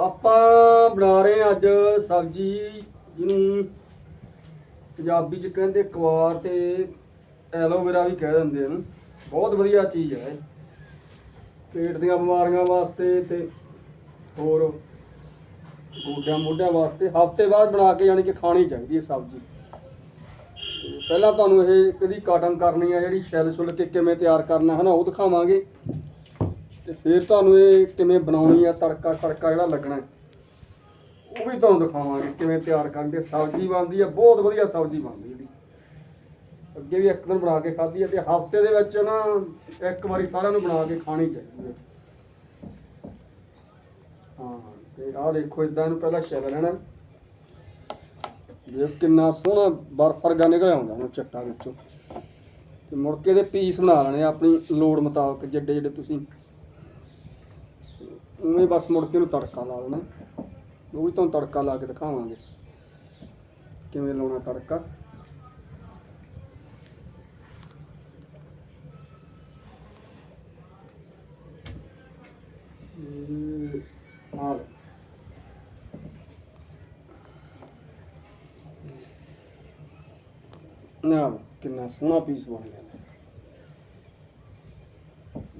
ਆਪਾਂ ਬਣਾ ਰਹੇ ਹਾਂ ਅੱਜ ਸਬਜ਼ੀ ਜਿਹਨੂੰ ਪੰਜਾਬੀ ਚ ਕਹਿੰਦੇ ਕੁਆਰ ਤੇ ਐਲੋਵੇਰਾ ਵੀ ਕਹਿ ਦਿੰਦੇ ਹਨ ਬਹੁਤ ਵਧੀਆ ਚੀਜ਼ ਹੈ ਇਹ। ਪੇਟ ਦੀਆਂ ਬਿਮਾਰੀਆਂ ਵਾਸਤੇ ਤੇ ਹੋਰ ਗੋਡਿਆਂ ਮੋਢਿਆਂ ਵਾਸਤੇ ਹਫ਼ਤੇ ਬਾਅਦ ਬਣਾ ਕੇ ਯਾਨੀ ਕਿ ਖਾਣੀ ਚਾਹੀਦੀ ਹੈ ਸਬਜ਼ੀ। ਪਹਿਲਾਂ ਤੁਹਾਨੂੰ ਇਹ ਕਦੀ ਕਾਟਨ ਕਰਨੀ ਆ ਜਿਹੜੀ ਛਿੱਲ ਛੁੱਲ ਕੇ ਕਿਵੇਂ ਤਿਆਰ ਕਰਨਾ ਹੈ ਨਾ ਉਹ ਦਿਖਾਵਾਂਗੇ। ਤੇ ਫਿਰ ਤੁਹਾਨੂੰ ਇਹ ਕਿਵੇਂ ਬਣਾਉਣੀ ਆ ਤੜਕਾ ਤੜਕਾ ਜਿਹੜਾ ਲੱਗਣਾ ਹੈ, ਉਹ ਵੀ ਤੁਹਾਨੂੰ ਦਿਖਾਵਾਂਗੇ ਕਿਵੇਂ ਤਿਆਰ ਕਰਦੇ ਸਬਜ਼ੀ ਬਣਦੀ ਆ ਬਹੁਤ ਵਧੀਆ ਸਬਜ਼ੀ ਬਣਦੀ ਇਹਦੀ ਅੱਗੇ ਵੀ ਇੱਕ ਦਿਨ ਬਣਾ ਕੇ ਖਾਧੀ ਆ ਤੇ ਹਫ਼ਤੇ ਦੇ ਵਿੱਚ ਨਾ ਇੱਕ ਵਾਰੀ ਸਾਰਿਆਂ ਨੂੰ ਬਣਾ ਕੇ ਖਾਣੀ ਚਾਹੀਦੀ ਹੈ ਹਾਂ ਤੇ ਆਹ ਦੇਖੋ ਇਦਾਂ ਇਹਨੂੰ ਪਹਿਲਾਂ ਛਿੱਲ ਲੈਣਾ। ਦੇਖ ਕਿੰਨਾ ਸੋਹਣਾ ਬਰਫ ਵਰਗਾ ਨਿਕਲ ਆਉਂਦਾ ਉਹਨੂੰ ਚੱਟਾ ਵਿੱਚੋਂ। ਤੇ ਮੁੜ ਕੇ ਦੇ ਪੀਸ ਬਣਾ ਲੈਣੇ ਆ ਆਪਣੀ ਲੋੜ ਮੁਤਾਬਕ ਜਿੱਡੇ ਜਿੱਡੇ ਤੁਸੀਂ ਉਵੇਂ ਬਸ ਮੁੜ ਕੇ ਨੂੰ ਤੜਕਾ ਲਾ ਲੈਣਾ ਉਹ ਵੀ ਤੁਹਾਨੂੰ ਤੜਕਾ ਲਾ ਕੇ ਦਿਖਾਵਾਂਗੇ। ਕਿਵੇਂ ਲਾਉਣਾ ਤੜਕਾ। ਇਹ ਨਾ ਕਿੰਨਾ ਸੋਹਣਾ ਪੀਸ ਬਣ ਗਿਆ।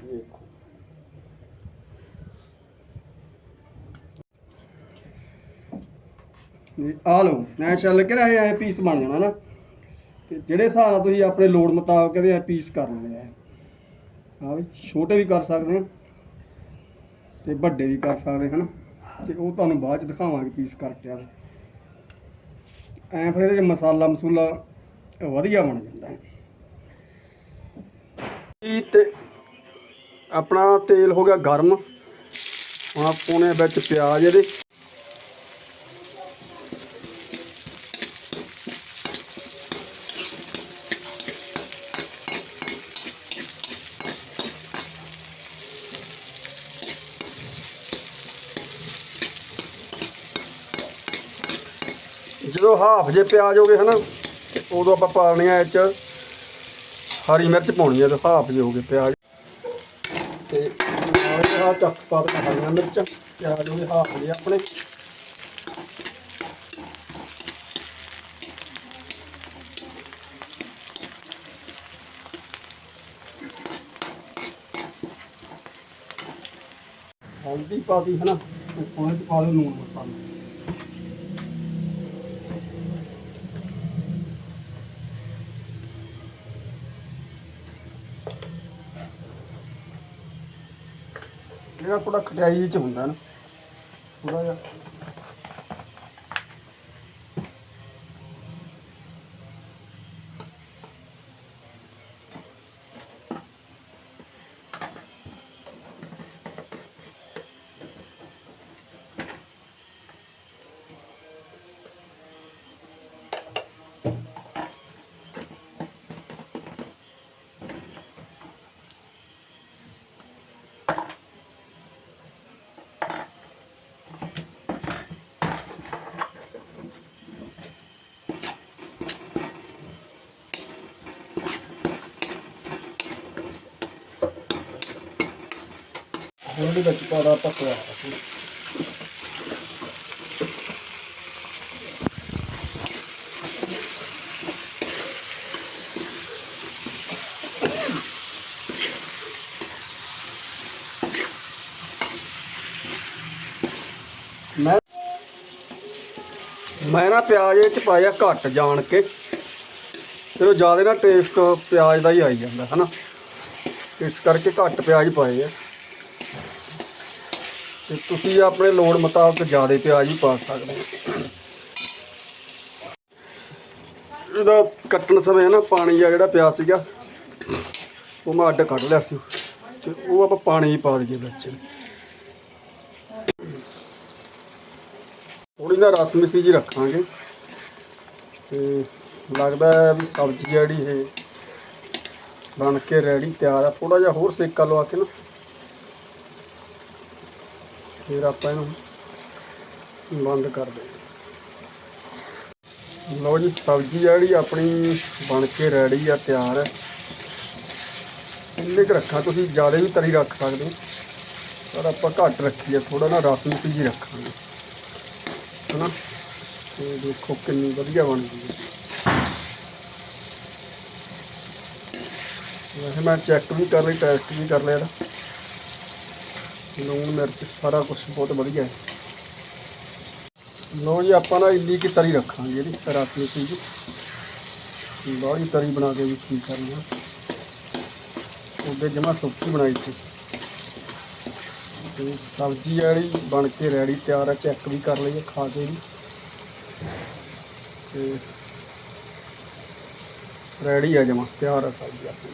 ਦੇਖੋ ਆ ਲਓ, ਮੈਂ ਚੱਲ ਕੇ ਰਹੇ ਐ ਪੀਸ ਬਣ ਜਾਣਾ ਨਾ। ਤੇ ਜਿਹੜੇ ਹਿਸਾਬ ਨਾਲ ਤੁਸੀਂ ਆਪਣੇ ਲੋੜ ਮੁਤਾਬਕ ਇਹਦੇ ਐ ਪੀਸ ਕਰ ਲੈਣੇ ਆ। ਆ ਵੀ ਛੋਟੇ ਵੀ ਕਰ ਸਕਦੇ ਆ ਤੇ ਵੱਡੇ ਵੀ ਕਰ ਸਕਦੇ ਹਨ? ਤੇ ਉਹ ਤੁਹਾਨੂੰ ਬਾਅਦ ਚ ਦਿਖਾਵਾਂਗੇ ਪੀਸ ਕਰਕੇ ਆ। ਐ ਫਿਰ ਇਹਦੇ ਚ ਮਸਾਲਾ ਮਸੂਲਾ ਵਧੀਆ ਬਣ ਜਾਂਦਾ ਹੈ। ਤੇ ਆਪਣਾ ਤੇਲ ਹੋ ਗਿਆ ਗਰਮ। ਹੁਣ ਆਪਾਂ ਪਾਉਣੇ ਵਿੱਚ ਪਿਆਜ਼ ਇਹਦੇ ਜਦੋਂ ਹਾਫ ਜੇ ਪਿਆਜ਼ ਹੋ ਗਏ ਹਨਾ, ਉਦੋਂ ਆਪਾਂ ਪਾ ਪਾਉਣੀ ਆ ਇਹ ਚ ਹਰੀ ਮਿਰਚ ਪਾਉਣੀ ਆ ਤੇ ਹਾਫ ਜੇ ਹੋ ਗਏ ਪਿਆਜ਼। ਤੇ ਨਾਲ ਆ ਚੱਕ ਪਾ ਦੇ ਹਰੀਆਂ ਮਿਰਚਾਂ, ਪਿਆਜ਼ ਹੋ ਗਏ ਹਾਫ ਜੇ ਆਪਣੇ। ਹਲਦੀ ਪਾ ਦੀ ਹਨਾ, ਤੇ ਥੋੜੇ ਪਾ ਦਿਓ ਲੂਣ ਮਸਾਲਾ। ਇਹਦਾ ਥੋੜਾ ਖਟਿਆਈ ਚ ਹੁੰਦਾ ਨਾ ਥੋੜਾ ਜਿਹਾ। ਹੁਣ ਉਹਦੇ ਵਿੱਚ ਪਾਦਾ ਪਕੜਾ ਮੈਂ ਮੈਂ ਨਾ ਪਿਆਜ਼ ਇਹ ਚ ਪਾਇਆ ਘੱਟ ਜਾਣ ਕੇ। ਫਿਰ ਉਹ ਜ਼ਿਆਦਾ ਨਾ ਟੇਸਟ ਪਿਆਜ਼ ਦਾ ਹੀ ਆਈ ਜਾਂਦਾ, ਹਨਾ? ਇਸ ਕਰਕੇ ਘੱਟ ਪਿਆਜ਼ ਪਾਏ ਆ। ਤੇ ਤੁਸੀਂ ਆਪਣੇ ਲੋੜ ਮੁਤਾਬਕ ਜ਼ਿਆਦਾ ਪਿਆਜ਼ ਵੀ ਪਾ ਸਕਦੇ ਹੋ। ਇਹਦਾ ਕੱਟਣ ਸਮੇਂ ਨਾ ਪਾਣੀ ਆ ਜਿਹੜਾ ਪਿਆ ਸੀਗਾ, ਉਹ ਮੈਂ ਅੱਡ ਕੱਢ ਲਿਆ ਸੀ। ਤੇ ਉਹ ਆਪਾਂ ਪਾਣੀ ਹੀ ਪਾ ਦਈਏ ਵਿੱਚ। ਥੋੜੀ ਨਾ ਰਸ ਮਿੱਸੀ ਜੀ ਰੱਖਾਂਗੇ। ਤੇ ਲੱਗਦਾ ਹੈ ਵੀ ਸਬਜ਼ੀ ਜਿਹੜੀ ਇਹ ਬਣ ਕੇ ਰੈਡੀ ਤਿਆਰ ਆ। ਥੋੜਾ ਜਿਹਾ ਹੋਰ ਸੇਕਾ ਲਵਾ ਕੇ ਨਾ ਫਿਰ ਆਪਾਂ ਇਹਨੂੰ ਬੰਦ ਕਰ ਦੇ ਲਓ ਜੀ, ਸਬਜ਼ੀ ਜਿਹੜੀ ਆਪਣੀ ਬਣ ਕੇ ਰੈਡੀ ਆ, ਤਿਆਰ ਹੈ ਇੰਨੇ ਕੁ ਰੱਖਾਂ, ਤੁਸੀਂ ਜ਼ਿਆਦਾ ਵੀ ਤਰੀ ਰੱਖ ਸਕਦੇ ਹੋ, ਪਰ ਆਪਾਂ ਘੱਟ ਰੱਖੀ ਆ ਥੋੜਾ ਨਾ ਰਸ ਮਿੱਸੀ ਜੀ ਰੱਖਾਂਗੇ। ਹਨਾ? ਤੇ ਦੇਖੋ ਕਿੰਨੀ ਵਧੀਆ ਬਣ ਗਈ ਹੈ ਵੈਸੇ ਮੈਂ ਚੈੱਕ ਵੀ ਕਰ ਲਈ ਟੈਸਟ ਵੀ ਕਰ ਲਿਆ ਇਹਦਾ। ਲੂਣ, ਮਿਰਚ, ਸਾਰਾ ਕੁਝ ਬਹੁਤ ਵਧੀਆ ਹੈ। ਲੋ ਜੀ, ਆਪਾਂ ਨਾ ਇੰਨੀ ਕੀ ਤਰੀ ਰੱਖਾਂਗੇ ਇਹਦੀ ਰਸ ਮਿੱਸੀ ਜੀ। ਬਾਹਲੀ ਤਰੀ ਬਣਾ ਕੇ ਵੀ ਕੀ ਕਰਨਾ। ਉਹਦੇ ਜਮਾ ਸੁੱਕੀ ਬਣਾਈ ਸੀ। ਤੇ ਸਬਜ਼ੀ ਵਾਲੀ ਬਣ ਕੇ ਰੈਡੀ, ਤਿਆਰ ਆ, ਚੈੱਕ ਵੀ ਕਰ ਲਈਏ, ਖਾ ਕੇ ਵੀ। ਤੇ ਰੈਡੀ ਆ ਜਮਾ, ਤਿਆਰ ਆ ਸਬਜ਼ੀ ਆਪਣੀ।